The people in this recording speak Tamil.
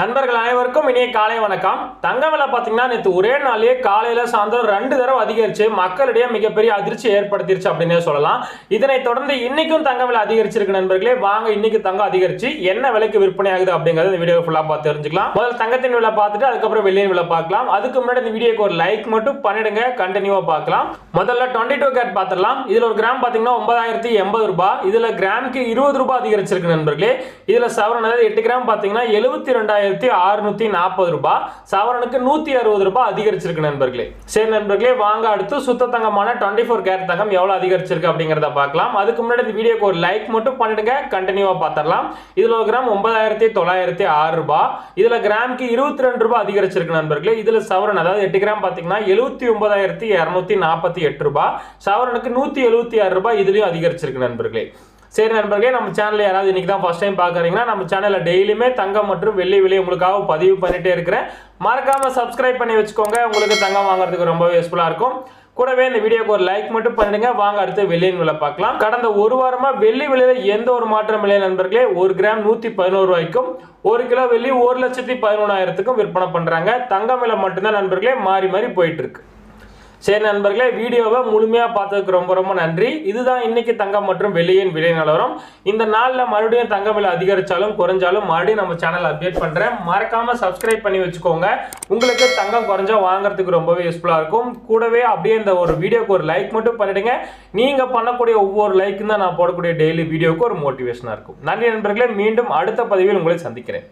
நண்பர்கள் அனைவருக்கும் இனிய காலை வணக்கம். தங்க விலை பார்த்தீங்கன்னா நேற்று ஒரே நாள்லயே காலையில சாயந்தரம் ரெண்டு தடவை அதிகரிச்சு மக்களிடையே மிகப்பெரிய அதிர்ச்சி ஏற்படுத்திருச்சு அப்படின்னே சொல்லலாம். இதனைத் தொடர்ந்து இன்னைக்கும் தங்க விலை அதிகரிச்சிருக்கு நண்பர்களே. வாங்க இன்னைக்கு தங்கம் அதிகரிச்சு என்ன விலைக்கு விற்பனை ஆகுது அப்படிங்கறத இந்த வீடியோ ஃபுல்லா பார்த்து தெரிஞ்சுக்கலாம். முதல்ல தங்கத்தின் விலை பார்த்துட்டு அதுக்கப்புறம் வெள்ளியின் விலை பார்க்கலாம். அதுக்கு முன்னாடி இந்த வீடியோக்கு ஒரு லைக் மட்டும் பண்ணிடுங்க. கண்டினியூவா பார்க்கலாம். முதல்ல டுவெண்ட்டி டூ கேட் பார்த்துடலாம். இதுல ஒரு கிராம் பார்த்தீங்கன்னா ஒன்பதாயிரத்தி எண்பது ரூபாய். இதுல கிராமுக்கு இருபது ரூபாய் அதிகரிச்சிருக்கு நண்பர்களே. இதுல சவரன் அதாவது எட்டு கிராம் பார்த்தீங்கன்னா எழுபத்தி ரெண்டாயிரம் ரெண்டாயிரத்தி அறுநூத்தி நாற்பது ரூபாய் சவரனுக்கு நூத்தி அறுபது ரூபாய் அதிகரிச்சிருக்கு நண்பர்களே. சரி நண்பர்களே வாங்க அடுத்து சுத்த தங்கமான டுவெண்ட்டி ஃபோர் கேரட் தங்கம் எவ்வளவு அதிகரிச்சிருக்கு அப்படிங்கறத பார்க்கலாம். அதுக்கு முன்னாடி இந்த வீடியோக்கு ஒரு லைக் மட்டும் பண்ணிடுங்க கண்டினியூவா பார்த்துடலாம் இதுல ஒரு கிராம் ஒன்பதாயிரத்தி தொள்ளாயிரத்தி ஆறு ரூபாய் இதுல கிராமுக்கு இருபத்தி ரெண்டு ரூபாய் அதிகரிச்சிருக்கு நண்பர்களே. இதுல சவரன் அதாவது எட்டு கிராம் பாத்தீங்கன்னா எழுபத்தி ஒன்பதாயிரத்தி இரநூத்தி நாற்பத்தி எட்டு ரூபாய் சவரனுக்கு நூத்தி எழுபத்தி ஆறு ரூபாய் இதுலயும் அதிகரிச்சிருக்கு நண்பர்களே. சரி நண்பர்களே நம்ம சேனல் யாராவது இன்றைக்கி தான் ஃபர்ஸ்ட் டைம் பார்க்குறீங்கன்னா நம்ம சேனலில் டெய்லியுமே தங்கம் மற்றும் வெள்ளி விலை உங்களுக்காக பதிவு பண்ணிகிட்டே இருக்கிறேன். மறக்காமல் சப்ஸ்கிரைப் பண்ணி வச்சுக்கோங்க. உங்களுக்கு தங்கம் வாங்குறதுக்கு ரொம்ப யூஸ்ஃபுல்லாக இருக்கும். கூடவே இந்த வீடியோக்கு ஒரு லைக் மட்டும் பண்ணிடுங்க. வாங்க அடுத்து வெள்ளியின் விலை பார்க்கலாம். கடந்த ஒரு வாரமாக வெள்ளி விலையில் எந்த ஒரு மாற்றம் இல்லை நண்பர்களே. ஒரு கிராம் நூற்றி பதினோரு ரூபாய்க்கும் ஒரு கிலோ வெள்ளி ஒரு லட்சத்தி பதினொன்றாயிரத்துக்கும் விற்பனை பண்ணுறாங்க தங்கம் விலை மட்டும்தான் நண்பர்களே மாறி மாறி போயிட்டு இருக்கு. சரி நண்பர்களே வீடியோவை முழுமையாக பார்த்ததுக்கு ரொம்ப ரொம்ப நன்றி. இதுதான் இன்னைக்கு தங்கம் மற்றும் வெள்ளியின் விலை நிலவரம். இந்த நாளில் மறுபடியும் தங்க விலை அதிகரித்தாலும் குறைஞ்சாலும் மறுபடியும் நம்ம சேனல் அப்டேட் பண்ணுறேன் மறக்காமல் சப்ஸ்கிரைப் பண்ணி வச்சுக்கோங்க. உங்களுக்கு தங்கம் குறைஞ்சா வாங்குறதுக்கு ரொம்பவே யூஸ்ஃபுல்லாக இருக்கும். கூடவே அப்படியே இந்த ஒரு வீடியோக்கு ஒரு லைக் மட்டும் பண்ணிடுங்க. நீங்கள் பண்ணக்கூடிய ஒவ்வொரு லைக்கும் தான் நான் போடக்கூடிய டெய்லி வீடியோக்கு ஒரு மோட்டிவேஷனாக இருக்கும். நன்றி நண்பர்களே மீண்டும் அடுத்த பதிவில் உங்களை சந்திக்கிறேன்.